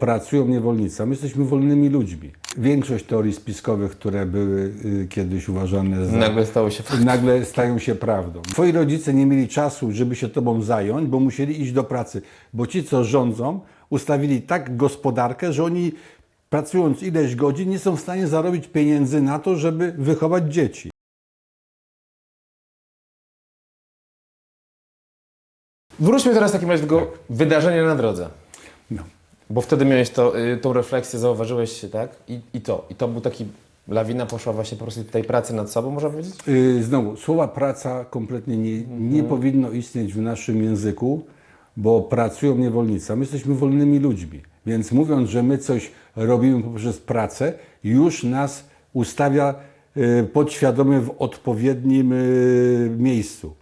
Pracują niewolnicy, my jesteśmy wolnymi ludźmi. Większość teorii spiskowych, które były y, kiedyś uważane za... Nagle stało się faktem. nagle stają się prawdą. Twoi rodzice nie mieli czasu, żeby się tobą zająć, bo musieli iść do pracy, bo ci, co rządzą, ustawili tak gospodarkę, że oni pracując ileś godzin nie są w stanie zarobić pieniędzy na to, żeby wychować dzieci. Wróćmy teraz w takim razie do tego wydarzenia na drodze. No. Bo wtedy miałeś to, y, tą refleksję, zauważyłeś się, tak? I, I to. I to był taki, lawina poszła właśnie po prostu tej pracy nad sobą, można powiedzieć? Yy, Znowu, słowa praca kompletnie nie, nie powinno istnieć w naszym języku, bo pracują niewolnicy, a my jesteśmy wolnymi ludźmi. Więc mówiąc, że my coś robimy poprzez pracę, już nas ustawia yy, podświadomie w odpowiednim yy, miejscu.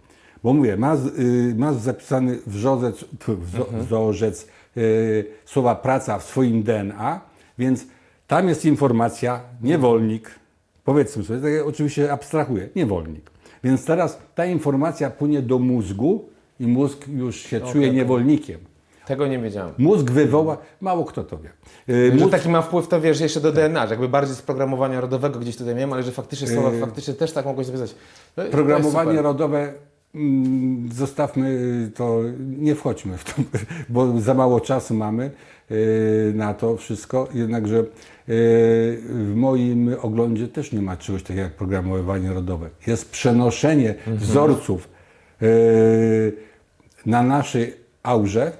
Bo mówię, masz, yy, masz zapisany wrzorzec, wzo, wzorzec yy, słowa praca w swoim DNA, więc tam jest informacja niewolnik, Powiedzmy sobie, tak oczywiście abstrahuję, niewolnik. Więc teraz ta informacja płynie do mózgu i mózg już się czuje niewolnikiem. Tego nie wiedziałem. Mózg wywoła, mało kto to wie. Yy, Mózg, taki ma wpływ, to wiesz, jeszcze do DNA, że jakby bardziej z programowania rodowego gdzieś tutaj miałem, ale że faktycznie słowa faktycznie też tak mogłeś zapisać. No, programowanie rodowe, zostawmy to, nie wchodźmy w to, bo za mało czasu mamy yy, na to wszystko. Jednakże yy, w moim oglądzie też nie ma czegoś takiego jak programowanie rodowe. Jest przenoszenie Mhm. wzorców yy, na naszej aurze,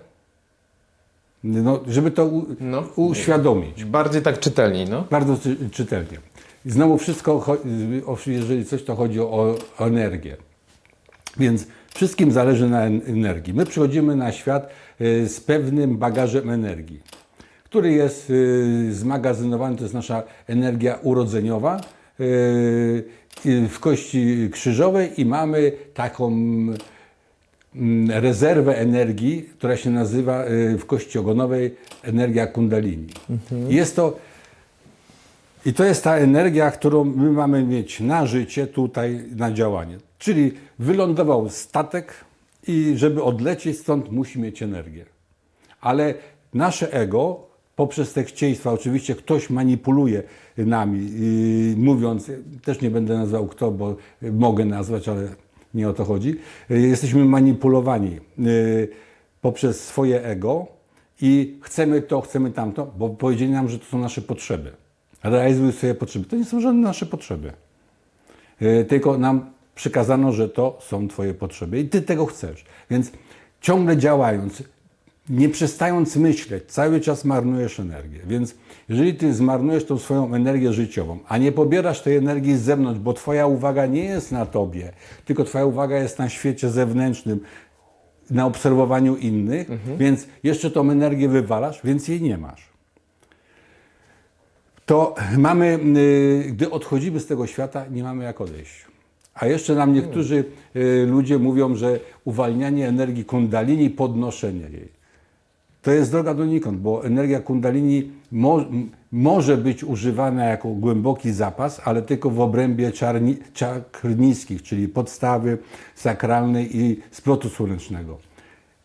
no, żeby to u, No. uświadomić. Bardziej tak czytelniej, no. Bardzo czy, czytelnie. Znowu wszystko, jeżeli coś, to chodzi o, o energię. Więc wszystkim zależy na en- energii. My przychodzimy na świat y, z pewnym bagażem energii, który jest y, zmagazynowany, to jest nasza energia urodzeniowa y, w kości krzyżowej i mamy taką rezerwę energii, która się nazywa w kości ogonowej energia kundalini. Jest to i to jest ta energia, którą my mamy mieć na życie, tutaj, na działanie. Czyli wylądował statek i żeby odlecieć stąd musi mieć energię. Ale nasze ego, poprzez te chcieństwa, oczywiście ktoś manipuluje nami, yy, mówiąc, też nie będę nazwał kto, bo mogę nazwać, ale nie o to chodzi. Yy, Jesteśmy manipulowani yy, poprzez swoje ego i chcemy to, chcemy tamto, bo powiedzieli nam, że to są nasze potrzeby. Realizuj swoje potrzeby. To nie są żadne nasze potrzeby. Tylko nam przykazano, że to są Twoje potrzeby i Ty tego chcesz. Więc ciągle działając, nie przestając myśleć, cały czas marnujesz energię. Więc jeżeli Ty zmarnujesz tą swoją energię życiową, a nie pobierasz tej energii z zewnątrz, bo Twoja uwaga nie jest na Tobie, tylko Twoja uwaga jest na świecie zewnętrznym, na obserwowaniu innych, więc jeszcze tą energię wywalasz, więc jej nie masz to mamy, y, gdy odchodzimy z tego świata, nie mamy jak odejść. A jeszcze nam niektórzy y, ludzie mówią, że uwalnianie energii kundalini, podnoszenie jej. To jest droga donikąd, bo energia kundalini mo, może być używana jako głęboki zapas, ale tylko w obrębie czakr niskich, czyli podstawy sakralnej i splotu słonecznego.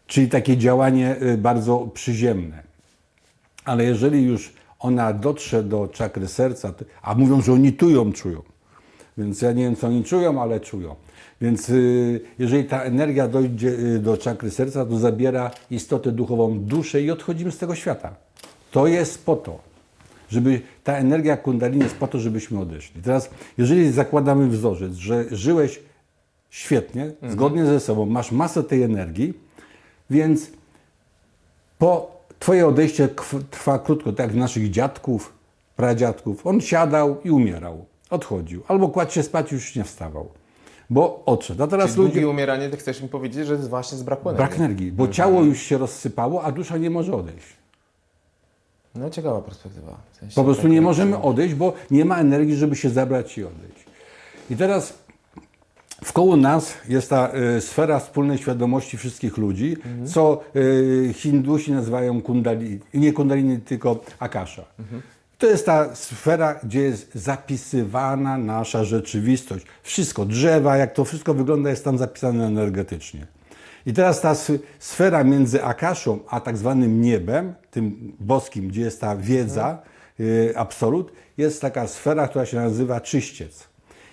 Czyli takie działanie y, bardzo przyziemne. Ale jeżeli już ona dotrze do czakry serca, a mówią, że oni tu ją czują. Więc ja nie wiem, co oni czują, ale czują. Więc y, jeżeli ta energia dojdzie y, do czakry serca, to zabiera istotę duchową duszę i odchodzimy z tego świata. To jest po to, żeby ta energia kundalini jest po to, żebyśmy odeszli. Teraz, jeżeli zakładamy wzorzec, że żyłeś świetnie, zgodnie ze sobą, masz masę tej energii, więc po Twoje odejście trwa krótko, tak jak naszych dziadków, pradziadków. On siadał i umierał, odchodził. Albo kładł się spać już nie wstawał, bo odszedł. A teraz Czyli ludzie... długie umieranie, ty chcesz mi powiedzieć, że właśnie z braku energii. Brak energii, bo ciało już się rozsypało, a dusza nie może odejść. No ciekawa perspektywa. W sensie Po prostu tak- nie możemy odejść, bo nie ma energii, żeby się zabrać i odejść. I teraz wkoło nas jest ta e, sfera wspólnej świadomości wszystkich ludzi, co e, Hindusi nazywają kundalini, nie kundalini, tylko akasha. To jest ta sfera, gdzie jest zapisywana nasza rzeczywistość. Wszystko, drzewa, jak to wszystko wygląda, jest tam zapisane energetycznie. I teraz ta sfera między Akaszą a tak zwanym niebem, tym boskim, gdzie jest ta wiedza, y, absolut, jest taka sfera, która się nazywa czyściec.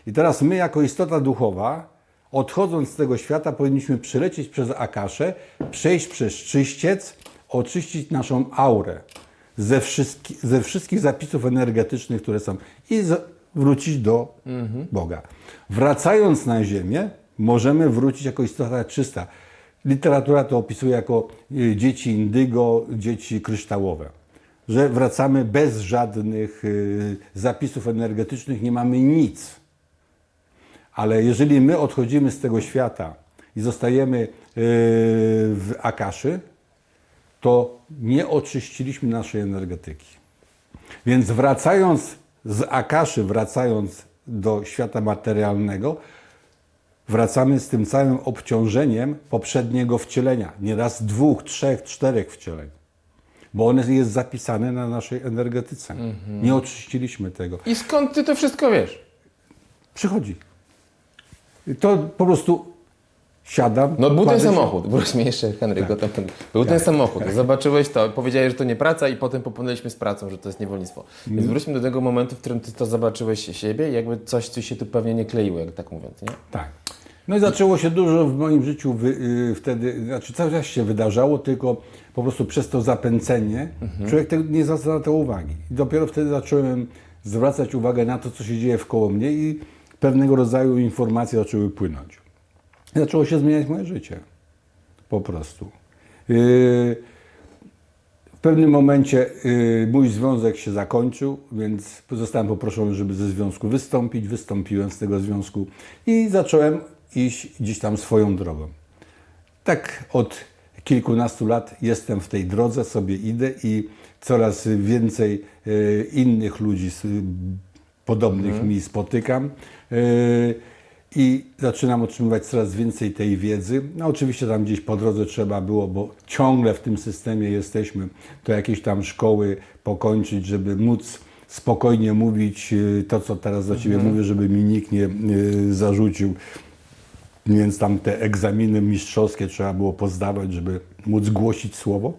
I teraz my, jako istota duchowa, odchodząc z tego świata, powinniśmy przylecieć przez Akaszę, przejść przez czyściec, oczyścić naszą aurę ze, wszystki, ze wszystkich zapisów energetycznych, które są, i z, wrócić do Boga. Wracając na Ziemię, możemy wrócić jako istota czysta. Literatura to opisuje jako y, dzieci indygo, dzieci kryształowe. Że wracamy bez żadnych y, zapisów energetycznych, nie mamy nic. Ale jeżeli my odchodzimy z tego świata i zostajemy y, w Akaszy, to nie oczyściliśmy naszej energetyki. Więc wracając z Akaszy, wracając do świata materialnego, wracamy z tym całym obciążeniem poprzedniego wcielenia. Nieraz dwóch, trzech, czterech wcieleń. Bo one jest zapisane na naszej energetyce. Nie oczyściliśmy tego. I skąd ty to wszystko wiesz? Przychodzi. To po prostu siadam. No był ten się- samochód, bo mnie jeszcze Henryk Tak. tam... Był ten samochód, zobaczyłeś to, powiedziałeś, że to nie praca i potem popłynęliśmy z pracą, że to jest niewolnictwo. Mhm. Więc wróćmy do tego momentu, w którym ty to zobaczyłeś siebie i jakby coś, co się tu pewnie nie kleiło, jak tak mówiąc, nie? Tak. No i zaczęło się dużo w moim życiu wy, y, wtedy, znaczy cały czas się wydarzało, tylko po prostu przez to zapęcenie człowiek tego nie zwraca na to uwagi. I dopiero wtedy zacząłem zwracać uwagę na to, co się dzieje wkoło mnie i pewnego rodzaju informacje zaczęły płynąć. Zaczęło się zmieniać moje życie. Po prostu. Yy, w pewnym momencie y, mój związek się zakończył, więc zostałem poproszony, żeby ze związku wystąpić. Wystąpiłem z tego związku i zacząłem iść gdzieś tam swoją drogą. Tak od kilkunastu lat jestem w tej drodze, sobie idę i coraz więcej y, innych ludzi podobnych mi spotykam. I zaczynam otrzymywać coraz więcej tej wiedzy. No oczywiście tam gdzieś po drodze trzeba było, bo ciągle w tym systemie jesteśmy, to jakieś tam szkoły pokończyć, żeby móc spokojnie mówić y, to, co teraz do Ciebie mówię, żeby mi nikt nie y, zarzucił. Więc tam te egzaminy mistrzowskie trzeba było pozdawać, żeby móc głosić słowo,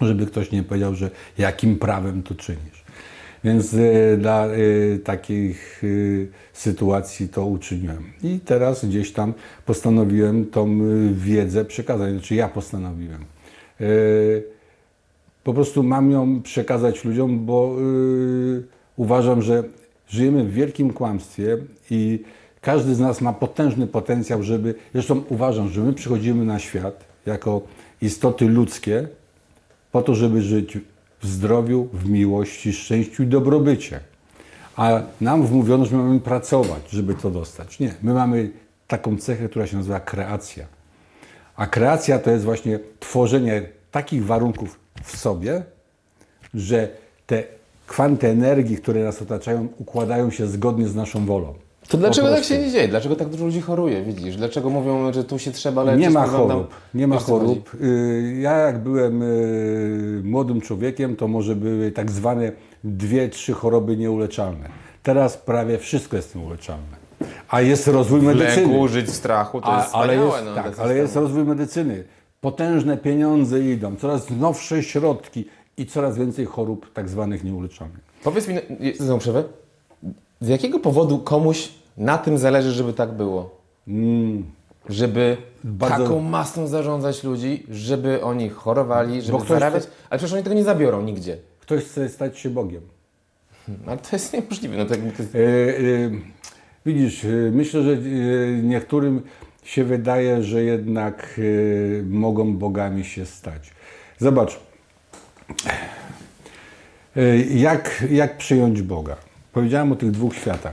żeby ktoś nie powiedział, że jakim prawem to czynisz. Więc e, dla e, takich e, sytuacji to uczyniłem. I teraz gdzieś tam postanowiłem tą wiedzę przekazać, znaczy ja postanowiłem. Po prostu mam ją przekazać ludziom, bo y, uważam, że żyjemy w wielkim kłamstwie i każdy z nas ma potężny potencjał, żeby. Zresztą uważam, że my przychodzimy na świat jako istoty ludzkie po to, żeby żyć w zdrowiu, w miłości, szczęściu i dobrobycie. A nam wmówiono, że mamy pracować, żeby to dostać. Nie, my mamy taką cechę, która się nazywa kreacja. A kreacja to jest właśnie tworzenie takich warunków w sobie, że te kwanty energii, które nas otaczają, układają się zgodnie z naszą wolą. To dlaczego tak się nie dzieje? Dlaczego tak dużo ludzi choruje, widzisz? Dlaczego mówią, że tu się trzeba leczyć? Nie ma chorób, nie ma chodzi? chorób. Y, Ja jak byłem y, młodym człowiekiem, to może były tak zwane dwie, trzy choroby nieuleczalne. Teraz prawie wszystko jest nieuleczalne. A jest rozwój medycyny. lęku, żyć w strachu, to jest A, ale jest, no, tak, ale jest rozwój medycyny. Potężne pieniądze idą, coraz nowsze środki i coraz więcej chorób tak zwanych nieuleczalnych. Powiedz mi, no, znowu przerwę. Z jakiego powodu komuś na tym zależy, żeby tak było? Żeby Mm. Bardzo- taką masą zarządzać ludzi, żeby oni chorowali, żeby zarabiać, chce- ale przecież oni tego nie zabiorą nigdzie. Ktoś chce stać się Bogiem. Ale to jest niemożliwe. No to, jakby to jest... E, e, widzisz, e, myślę, że niektórym się wydaje, że jednak mogą bogami się stać. Zobacz, jak, jak przyjąć Boga? Powiedziałem o tych dwóch światach.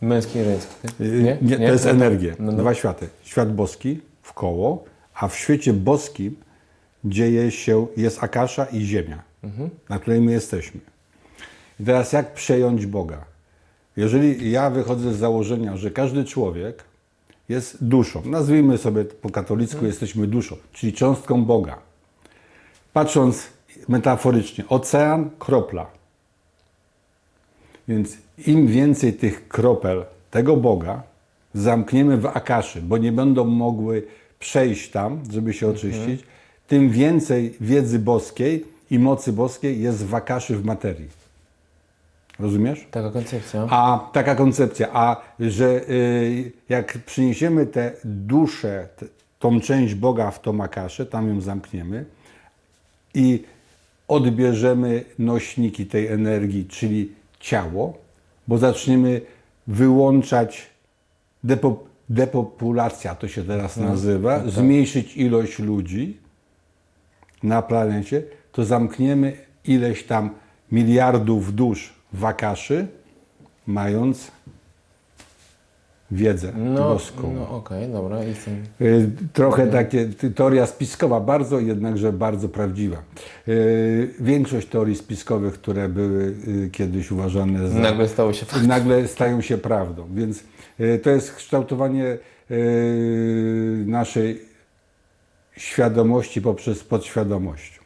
Męski i męski. E, Nie? nie, Nie? to jest No. energia. No, no. Dwa światy. Świat boski w koło, a w świecie boskim dzieje się, jest Akasza i Ziemia, Mhm. na której my jesteśmy. I teraz jak przejąć Boga? Jeżeli ja wychodzę z założenia, że każdy człowiek jest duszą, nazwijmy sobie po katolicku, Mhm. jesteśmy duszą, czyli cząstką Boga. Patrząc metaforycznie, ocean, kropla. Więc im więcej tych kropel tego Boga zamkniemy w akaszy, bo nie będą mogły przejść tam, żeby się oczyścić, tym więcej wiedzy boskiej i mocy boskiej jest w wakaszy w materii. Rozumiesz? Taka koncepcja. A taka koncepcja, a że y, jak przyniesiemy tę duszę, t, tą część Boga w tą akaszę, tam ją zamkniemy i odbierzemy nośniki tej energii, czyli ciało, bo zaczniemy wyłączać depo, depopulacja, to się teraz nazywa, zmniejszyć ilość ludzi na planecie, to zamkniemy ileś tam miliardów dusz w akaszy, mając wiedzę No, boską. no okej, dobra. Jestem... Y, Trochę takie teoria spiskowa, bardzo, jednakże bardzo prawdziwa. Y, Większość teorii spiskowych, które były y, kiedyś uważane za. Nagle się faktem. nagle stają się prawdą. Więc to jest kształtowanie naszej świadomości poprzez podświadomość.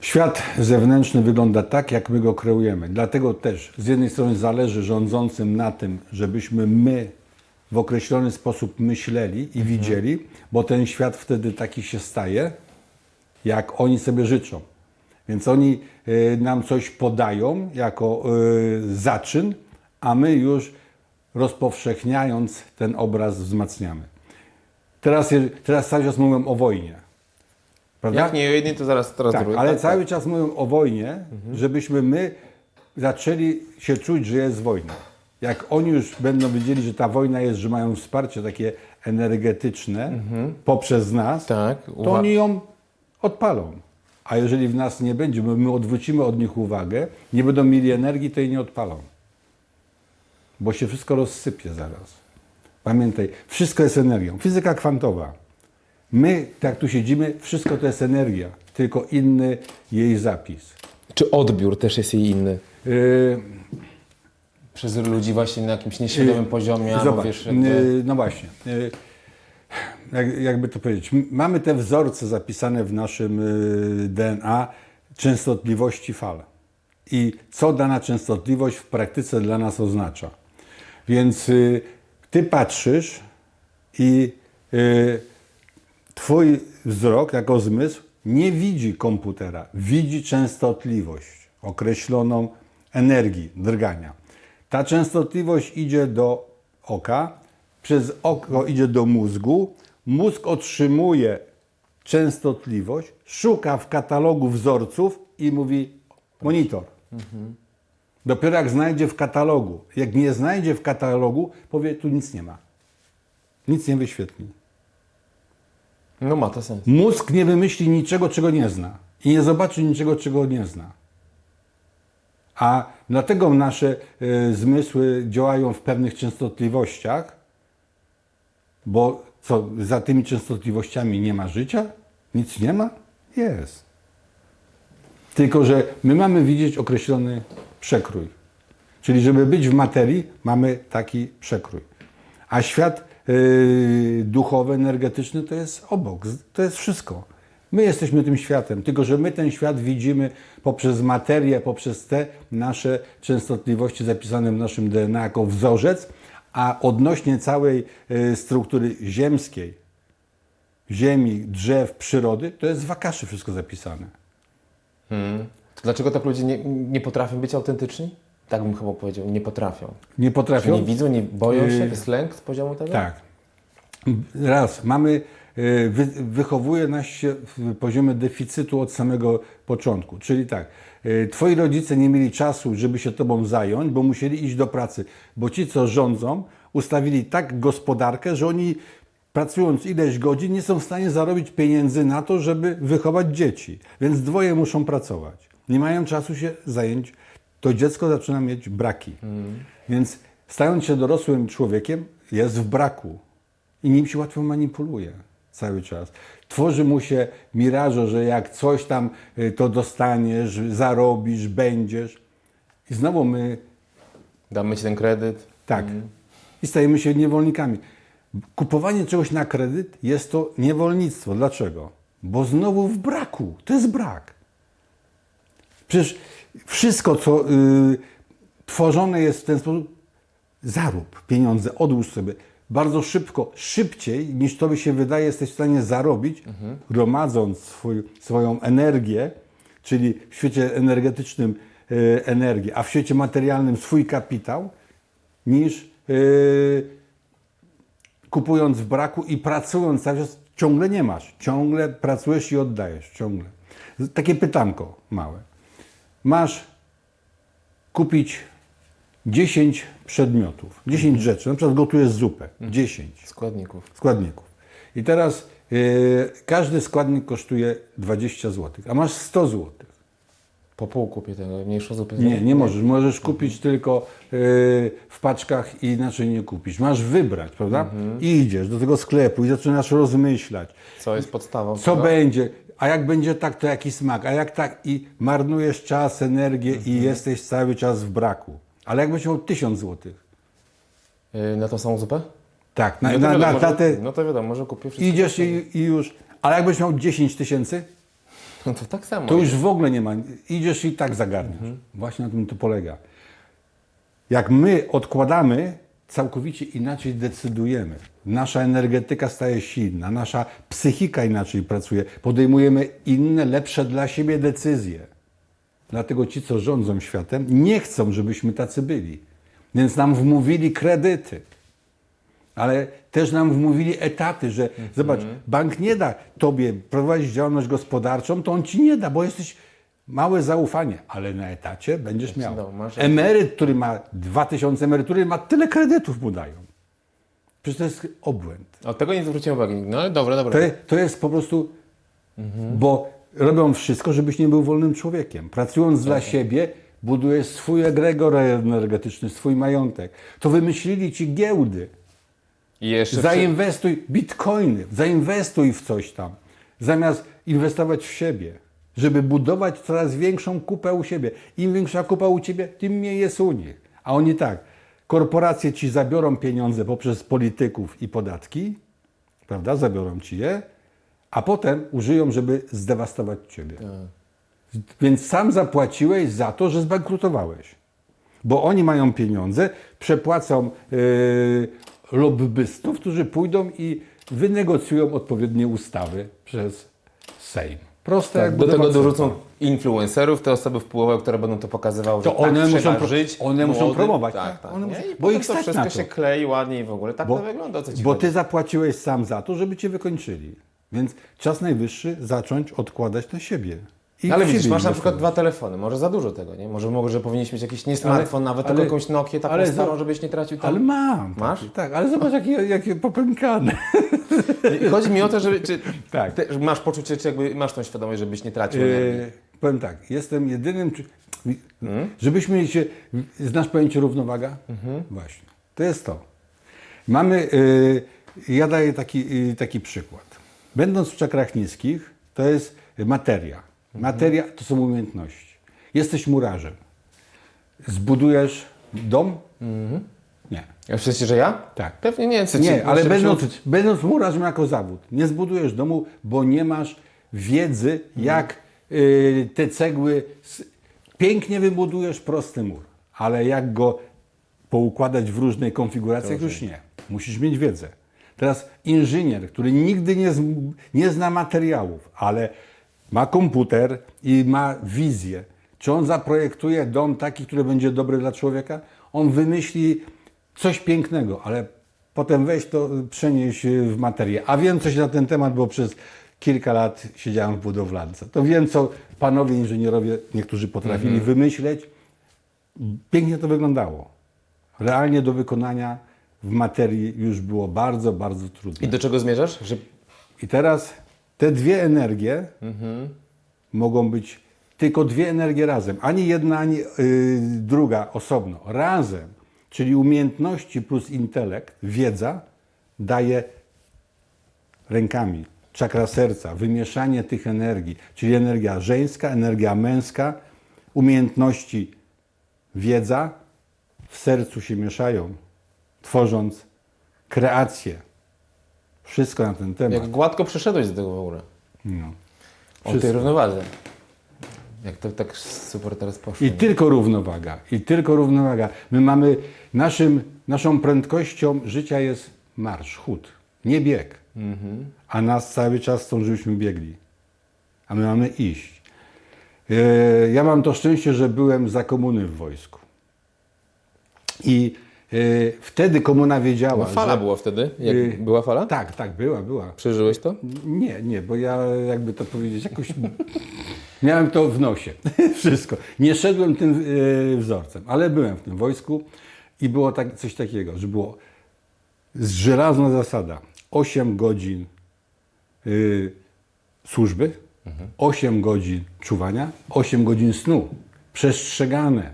Świat zewnętrzny wygląda tak, jak my go kreujemy. Dlatego też z jednej strony zależy rządzącym na tym, żebyśmy my w określony sposób myśleli i widzieli, bo ten świat wtedy taki się staje, jak oni sobie życzą. Więc oni y, nam coś podają jako y, zaczyn, a my już rozpowszechniając ten obraz wzmacniamy. Teraz, teraz cały czas mówią o wojnie. Prawda? Jak nie jedni, to zaraz teraz Tak, drugi. ale Tak, cały czas mówią o wojnie, żebyśmy my zaczęli się czuć, że jest wojna. Jak oni już będą wiedzieli, że ta wojna jest, że mają wsparcie takie energetyczne poprzez nas, Tak, to oni ją odpalą. A jeżeli w nas nie będzie, bo my odwrócimy od nich uwagę, nie będą mieli energii, to jej nie odpalą. Bo się wszystko rozsypie zaraz. Pamiętaj, wszystko jest energią. Fizyka kwantowa. My, tak tu siedzimy, wszystko to jest energia, tylko inny jej zapis. Czy odbiór też jest jej inny? Yy, Przez ludzi właśnie na jakimś nieświadomym poziomie, albo Zobacz, jakby... yy, no właśnie. Yy, jak, jakby to powiedzieć, m- mamy te wzorce zapisane w naszym yy, DNA częstotliwości fal. I co dana częstotliwość w praktyce dla nas oznacza. Więc yy, ty patrzysz i yy, twój wzrok jako zmysł nie widzi komputera, widzi częstotliwość określoną energii drgania. Ta częstotliwość idzie do oka, przez oko idzie do mózgu, mózg otrzymuje częstotliwość, szuka w katalogu wzorców i mówi monitor. Dopiero jak znajdzie w katalogu, jak nie znajdzie w katalogu, powie tu nic nie ma. Nic nie wyświetli. No ma to sens. Mózg nie wymyśli niczego, czego nie zna. I nie zobaczy niczego, czego nie zna. A dlatego nasze y, zmysły działają w pewnych częstotliwościach, bo co, za tymi częstotliwościami nie ma życia? Nic nie ma? Jest. Tylko, że my mamy widzieć określony przekrój. Czyli, żeby być w materii, mamy taki przekrój. A świat duchowy, energetyczny to jest obok, to jest wszystko. My jesteśmy tym światem, tylko że my ten świat widzimy poprzez materię, poprzez te nasze częstotliwości zapisane w naszym DNA jako wzorzec, a odnośnie całej yy, struktury ziemskiej, ziemi, drzew, przyrody, to jest w Akaszy wszystko zapisane. To dlaczego tak ludzie nie, nie potrafią być autentyczni? Tak bym chyba powiedział, nie potrafią. Nie potrafią? nie widzą, nie boją się? Yy, Jest lęk z poziomu tego? Tak. Raz, mamy, y, wy, wychowuje nas się w poziomie deficytu od samego początku. Czyli tak, y, twoi rodzice nie mieli czasu, żeby się tobą zająć, bo musieli iść do pracy. Bo ci, co rządzą, ustawili tak gospodarkę, że oni pracując ileś godzin nie są w stanie zarobić pieniędzy na to, żeby wychować dzieci. Więc dwoje muszą pracować. Nie mają czasu się zająć. To dziecko zaczyna mieć braki. Więc stając się dorosłym człowiekiem, jest w braku i nim się łatwo manipuluje cały czas. Tworzy mu się mirażo, że jak coś tam y, to dostaniesz, zarobisz, będziesz. I znowu my Damy ci ten kredyt. tak. I stajemy się niewolnikami. Kupowanie czegoś na kredyt jest to niewolnictwo. Dlaczego? Bo znowu w braku. To jest brak. Przecież wszystko, co y, tworzone jest w ten sposób, zarób pieniądze, odłóż sobie. bardzo szybko, szybciej niż to by się wydaje, jesteś w stanie zarobić, gromadząc swój, swoją energię, czyli w świecie energetycznym e, energię, a w świecie materialnym swój kapitał, niż e, kupując w braku i pracując cały czas, ciągle nie masz. Ciągle pracujesz i oddajesz, ciągle. Takie pytanko małe. Masz kupić 10 przedmiotów, 10 rzeczy, na przykład gotujesz zupę, 10 Składników. składników. I teraz yy, każdy składnik kosztuje 20 zł, a masz 100 zł. Po pół kupię tego, mniejszą zupę. Nie, nie możesz. Możesz kupić tylko yy, w paczkach i inaczej nie kupisz. Masz wybrać, prawda? I idziesz do tego sklepu i zaczynasz rozmyślać, Co jest podstawą? co będzie, a jak będzie tak, to jaki smak, a jak tak i marnujesz czas, energię Mhm. i jesteś cały czas w braku. Ale jakbyś miał 1000 zł, Yy, na tą samą zupę? tak, na, no, to na, wiadomo, na, na może, te, no to wiadomo, może kupię wszystko. idziesz i, i już, ale jakbyś miał 10 tysięcy, No to tak samo. To już w ogóle nie ma. Idziesz i tak zagarniasz. Właśnie na tym to polega. Jak my odkładamy, całkowicie inaczej decydujemy. Nasza energetyka staje się inna, nasza psychika inaczej pracuje. Podejmujemy inne, lepsze dla siebie decyzje. Dlatego ci, co rządzą światem, nie chcą, żebyśmy tacy byli. Więc nam wmówili kredyty. Ale też nam wmówili etaty, że zobacz, bank nie da tobie prowadzić działalność gospodarczą, to on ci nie da, bo jesteś małe zaufanie, ale na etacie będziesz miał. no, Emeryt, który ma 2000 emerytury, ma tyle kredytów mu dają. Przecież to jest obłęd. O tego nie zwróciłem uwagi. No dobra, dobra. To, to jest po prostu, bo robią wszystko, żebyś nie był wolnym człowiekiem. Pracując dla siebie, budujesz swój egregor energetyczny, swój majątek. To wymyślili ci giełdy. Jeszcze przy... Zainwestuj bitcoiny, zainwestuj w coś tam, zamiast inwestować w siebie, żeby budować coraz większą kupę u siebie. Im większa kupa u ciebie, tym mniej jest u nich. A oni tak, korporacje ci zabiorą pieniądze poprzez polityków i podatki, prawda, zabiorą ci je, a potem użyją, żeby zdewastować ciebie. Więc sam zapłaciłeś za to, że zbankrutowałeś. Bo oni mają pieniądze, przepłacą yy, lobbystów, którzy pójdą i wynegocjują odpowiednie ustawy przez Sejm. Proste jak Tak, do tego dorzucą influencerów, te osoby wpływowe, które będą to pokazywały, To że one tak muszą żyć. one muszą młody. promować, Tak, tak, tak. one nie? muszą- I bo ich to wszystko to. się klei ładnie i w ogóle. Tak Bo- to wygląda, co ci Bo chodzi. ty zapłaciłeś sam za to, żeby cię wykończyli. Więc czas najwyższy zacząć odkładać na siebie. I No ale widzisz, masz na przykład dwa telefony, może za dużo tego, nie? Może, może powinieneś mieć jakiś nie smartfon nawet, ale- tylko jakąś Nokię taką ale starą, żebyś nie tracił tam. Ale mam. Masz? Takie, tak, ale zobacz jakie, jakie popękane. I Chodzi mi o to, żeby, czy Tak. ty masz poczucie, czy jakby masz tą świadomość, żebyś nie tracił energii. E, powiem tak, jestem jedynym. Czy, Hmm? Żebyśmy się. Znasz pojęcie równowaga? Mhm. Właśnie. To jest to. Mamy. e, ja daję taki, e, taki przykład. Będąc w czakrach niskich, to jest materia. Mhm. Materia to są umiejętności. Jesteś murarzem. Zbudujesz dom? Nie. W sensie, że ja? Tak. Pewnie nie. Co, Nie, ale będąc, będąc murarzem jako zawód, nie zbudujesz domu, bo nie masz wiedzy, jak y, te cegły. s- Pięknie wybudujesz prosty mur, ale jak go poukładać w różnej konfiguracjach, już nie. Musisz mieć wiedzę. Teraz inżynier, który nigdy nie, z- nie zna materiałów, ale ma komputer i ma wizję. Czy on zaprojektuje dom taki, który będzie dobry dla człowieka? On wymyśli coś pięknego, ale potem weź to, przenieś w materię. A wiem coś na ten temat, bo przez kilka lat siedziałem w budowlance. To wiem, co panowie inżynierowie niektórzy potrafili wymyśleć. Pięknie to wyglądało. Realnie do wykonania w materii już było bardzo, bardzo trudne. I do czego zmierzasz? Że I teraz te dwie energie mogą być tylko dwie energie razem. Ani jedna, ani y, druga osobno. Razem, czyli umiejętności plus intelekt, wiedza daje rękami. Czakra serca, wymieszanie tych energii, czyli energia żeńska, energia męska, umiejętności, wiedza w sercu się mieszają, tworząc kreację. Wszystko na ten temat. jak gładko przeszedłeś do tego w ogóle. No. O Wszystko. tej równowadze. Jak to tak super teraz poszło. I tylko równowaga, i tylko równowaga. My mamy, naszym, naszą prędkością życia jest marsz, chód, nie bieg. A nas cały czas chcą, żebyśmy biegli. A my mamy iść. E, Ja mam to szczęście, że byłem za komuny w wojsku. I wtedy komuna wiedziała, No, fala że... była wtedy? Jak Y, była fala? Tak, tak, była, była. Przeżyłeś to? Nie, nie, bo ja jakby to powiedzieć, jakoś miałem to w nosie. Wszystko. Nie szedłem tym e, wzorcem, ale byłem w tym wojsku i było tak, coś takiego, że było żelazna zasada 8 godzin y, służby, 8 godzin czuwania, 8 godzin snu. Przestrzegane.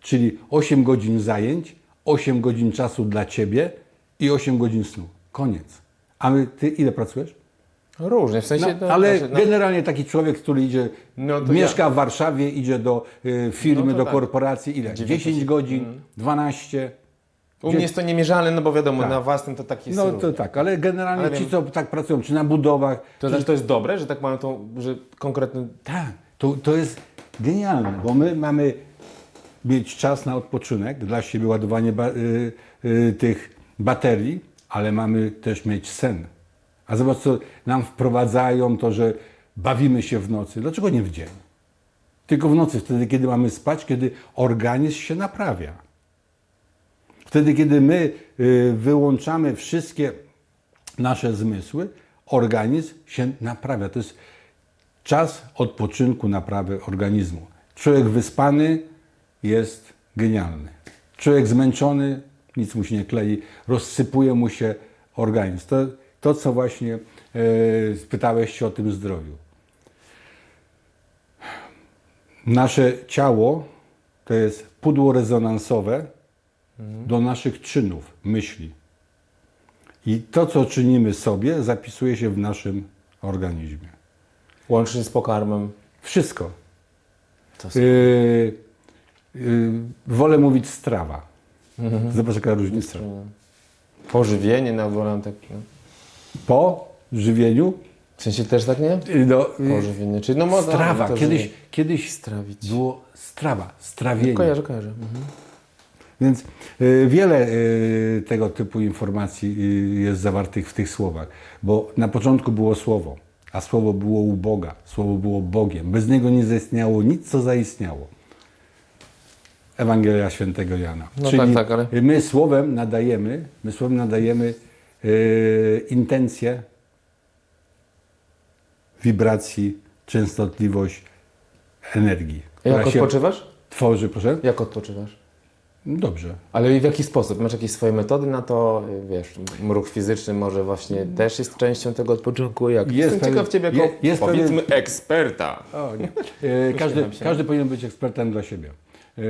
Czyli 8 godzin zajęć, 8 godzin czasu dla ciebie i 8 godzin snu. Koniec. A my, ty ile pracujesz? Różnie, w sensie... No, no, ale znaczy, no, generalnie taki człowiek, który idzie, No mieszka w Warszawie, idzie do y, firmy, No do tak. korporacji, ile? 10 godzin, 12? U mnie jest to niemierzalne, no bo wiadomo, Tak. na własnym to taki jest No to tak, ale generalnie Ale ci, co tak pracują, czy na budowach, To znaczy, to jest dobre, że tak mają tą, że konkretny... tak, to, to jest genialne, bo my mamy mieć czas na odpoczynek, dla siebie ładowanie ba, y, y, tych baterii, ale mamy też mieć sen. A zobacz, co nam wprowadzają to, że bawimy się w nocy. Dlaczego nie w dzień? Tylko w nocy, wtedy, kiedy mamy spać, kiedy organizm się naprawia. Wtedy, kiedy my y, wyłączamy wszystkie nasze zmysły, organizm się naprawia. To jest czas odpoczynku, naprawy organizmu. Człowiek wyspany jest genialny. Człowiek zmęczony, nic mu się nie klei, rozsypuje mu się organizm. To, to co właśnie e, spytałeś się o tym zdrowiu. Nasze ciało to jest pudło rezonansowe do naszych czynów, myśli. I to, co czynimy sobie, zapisuje się w naszym organizmie. Łącznie z pokarmem. Wszystko. Yy, yy, wolę mówić strawa. Zobacz, jaka różnica. Pożywienie, no wolę tak... Po żywieniu, W sensie też tak, nie? yy, no, yy, Pożywienie, czyli no można... strawa. to Kiedyś, kiedyś Strawić. było strawa, strawienie. Kojarzę, kojarzę. Mhm. Więc y, wiele y, tego typu informacji y, jest zawartych w tych słowach, bo na początku było słowo, a słowo było u Boga, słowo było Bogiem. Bez niego nie zaistniało nic, co zaistniało. Ewangelia Świętego Jana. No Czyli tak, tak, ale- my słowem nadajemy, my słowem nadajemy y, intencję, wibracji, częstotliwość energii. Jak odpoczywasz? tworzy, proszę? Jak odpoczywasz? Dobrze. Ale w jaki sposób? Masz jakieś swoje metody na to? Wiesz, ruch fizyczny może właśnie też jest częścią tego odpoczynku? Jak? Jest Jestem pewien- ciekaw Ciebie jako, je- jest powiedzmy, eksperta. O, nie. E, każdy, każdy powinien być ekspertem dla siebie. E,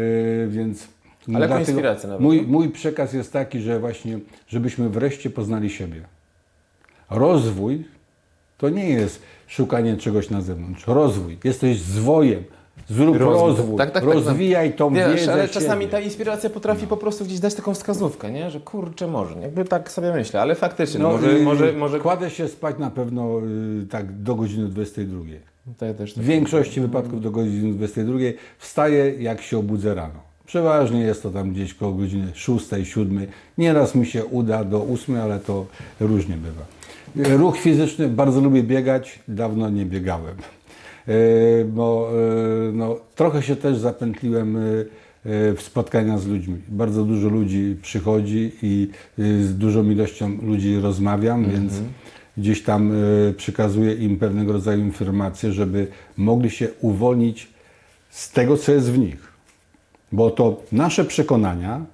więc Ale jako inspirację nawet, mój, no? mój przekaz jest taki, że właśnie, żebyśmy wreszcie poznali siebie. Rozwój to nie jest szukanie czegoś na zewnątrz. Rozwój. Jesteś zwojem. Zrób Rozwój. rozwój. Tak, tak, tak, Rozwijaj tą Wiesz, wiedzę ale czasami siebie. ta inspiracja potrafi po prostu gdzieś dać taką wskazówkę, nie? Że kurczę, może. Jakby tak sobie myślę, ale faktycznie, no, może, y, może, może... Kładę się spać na pewno y, tak do godziny 22. Ja też W tak. większości wypadków do godziny 22 wstaję, jak się obudzę rano. Przeważnie jest to tam gdzieś koło godziny 6, 7. Nieraz mi się uda do 8, ale to różnie bywa. Ruch fizyczny, bardzo lubię biegać, dawno nie biegałem. E, Bo e, no, trochę się też zapętliłem e, e, w spotkania z ludźmi. Bardzo dużo ludzi przychodzi i e, z dużą ilością ludzi rozmawiam, więc gdzieś tam e, przekazuję im pewnego rodzaju informacje, żeby mogli się uwolnić z tego, co jest w nich. Bo to nasze przekonania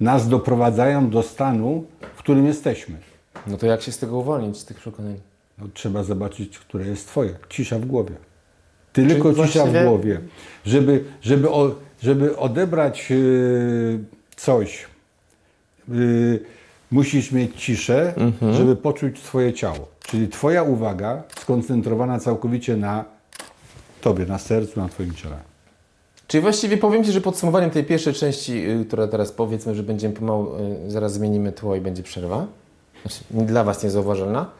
nas doprowadzają do stanu, w którym jesteśmy. No to jak się z tego uwolnić, z tych przekonań? No, trzeba zobaczyć, które jest Twoje. Cisza w głowie. Tylko Czyli cisza właściwie- w głowie. Żeby, żeby, o, żeby odebrać yy, coś, yy, musisz mieć ciszę, Mhm. żeby poczuć swoje ciało. Czyli Twoja uwaga skoncentrowana całkowicie na Tobie, na sercu, na Twoim ciele. Czyli właściwie powiem Ci, że podsumowaniem tej pierwszej części, y, która teraz powiedzmy, że będziemy pomału, y, zaraz zmienimy tło i będzie przerwa, znaczy dla Was niezauważalna,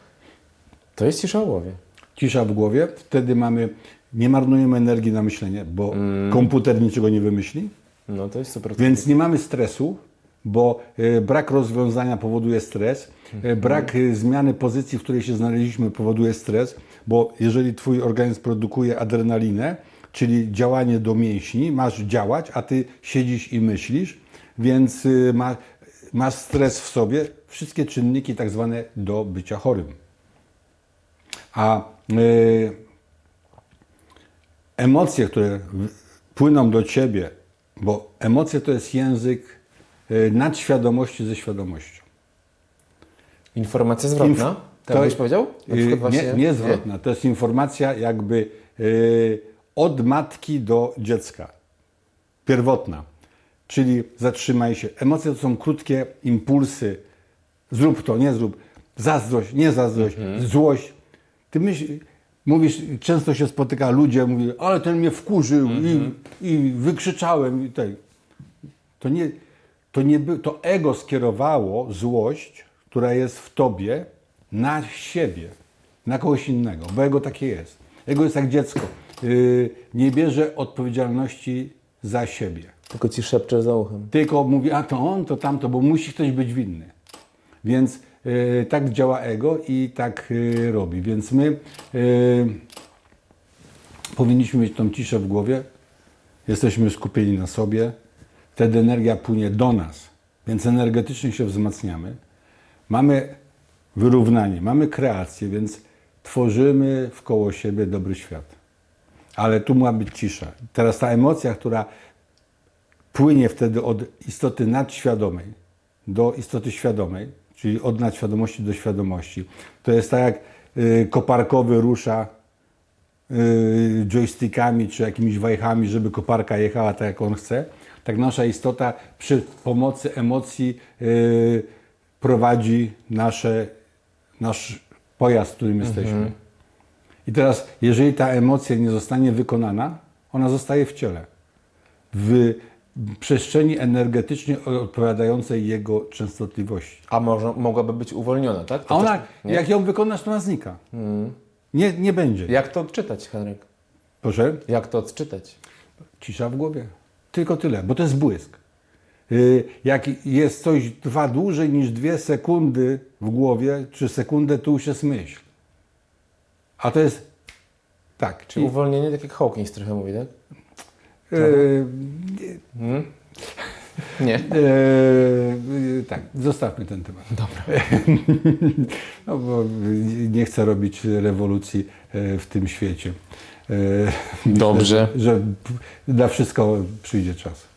to jest cisza w głowie. Cisza w głowie, wtedy mamy, nie marnujemy energii na myślenie, bo Mm. komputer niczego nie wymyśli, No to jest super. Więc nie mamy stresu, bo e, brak rozwiązania powoduje stres, e, brak e, zmiany pozycji, w której się znaleźliśmy powoduje stres, bo jeżeli twój organizm produkuje adrenalinę, czyli działanie do mięśni, masz działać, a ty siedzisz i myślisz, więc y, ma, masz stres w sobie, wszystkie czynniki tak zwane do bycia chorym. A y, emocje, które płyną do ciebie, bo emocje to jest język nadświadomości ze świadomością. Informacja zwrotna? Inf- tak to- byś powiedział? Y, właśnie- nie, nie zwrotna, to jest informacja jakby y, od matki do dziecka. Pierwotna. Czyli zatrzymaj się. Emocje to są krótkie impulsy. Zrób to, nie zrób. Zazdrość, nie zazdrość. Złość. Ty myśl, mówisz, często się spotyka ludzie, mówi, ale ten mnie wkurzył i, i wykrzyczałem. I tak. To nie, to nie by, to ego skierowało złość, która jest w tobie, na siebie, na kogoś innego, bo ego takie jest. Ego jest jak dziecko. Yy, nie bierze odpowiedzialności za siebie. Tylko ci szepczę za uchem. Tylko mówi, a to on, to tamto, bo musi ktoś być winny. Więc yy, tak działa ego i tak yy, robi. Więc my yy, powinniśmy mieć tą ciszę w głowie, jesteśmy skupieni na sobie, wtedy energia płynie do nas, więc energetycznie się wzmacniamy. Mamy wyrównanie, mamy kreację, więc tworzymy wkoło siebie dobry świat. Ale tu ma być cisza. Teraz ta emocja, która płynie wtedy od istoty nadświadomej do istoty świadomej, czyli od nadświadomości do świadomości. To jest tak jak y, koparkowy rusza y, joystickami czy jakimiś wajchami, żeby koparka jechała tak, jak on chce. Tak nasza istota przy pomocy emocji y, prowadzi nasze, nasz pojazd, w którym jesteśmy. I teraz, jeżeli ta emocja nie zostanie wykonana, ona zostaje w ciele. W przestrzeni energetycznie odpowiadającej jego częstotliwości. A może, mogłaby być uwolniona, tak? To A ona, też- jak ją wykonasz, to ona znika. Nie, nie będzie. Jak to odczytać, Henryk? Proszę? Jak to odczytać? Cisza w głowie. Tylko tyle, bo to jest błysk. Y, Jak jest coś trwa dłużej niż dwie sekundy w głowie, czy sekundę, to już jest myśl. A to jest tak. Czy uwolnienie, tak jak Hawkins trochę mówi, tak? y, Nie. y, tak, zostawmy ten temat. Dobra. no bo nie chcę robić rewolucji y, w tym świecie. Y, Dobrze. Że na wszystko przyjdzie czas.